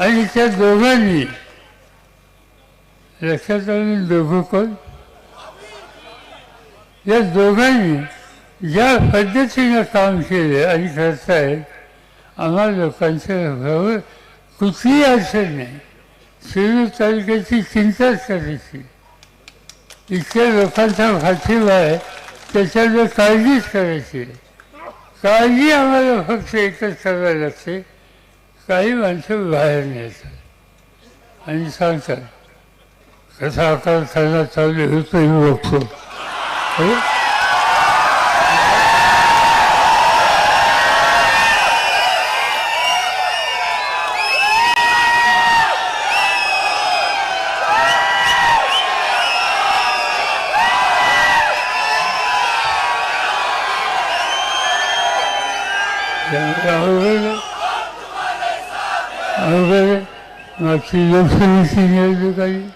आणि त्या दोघांनी लक्षात आलं दोघं कोण? या दोघांनी ज्या पद्धतीनं काम केले आणि करत आहेत आम्हा लोकांच्या घरावर कुठलीही अडचण नाही. शिरूर तालुक्याची चिंताच करायची. इतक्या लोकांचा पाठिंबा आहे त्याच्यावर काळजीच करायची. काळजी आम्हाला फक्त एकच करावी लागते. काही माणसं बाहेर नेतात आणि सांगतात कसा आकार त्यांना चालू होतो हे बघतो हो? त्यामुळे બરાબર બાકી લોકસેવી સિનિયર અધિકારી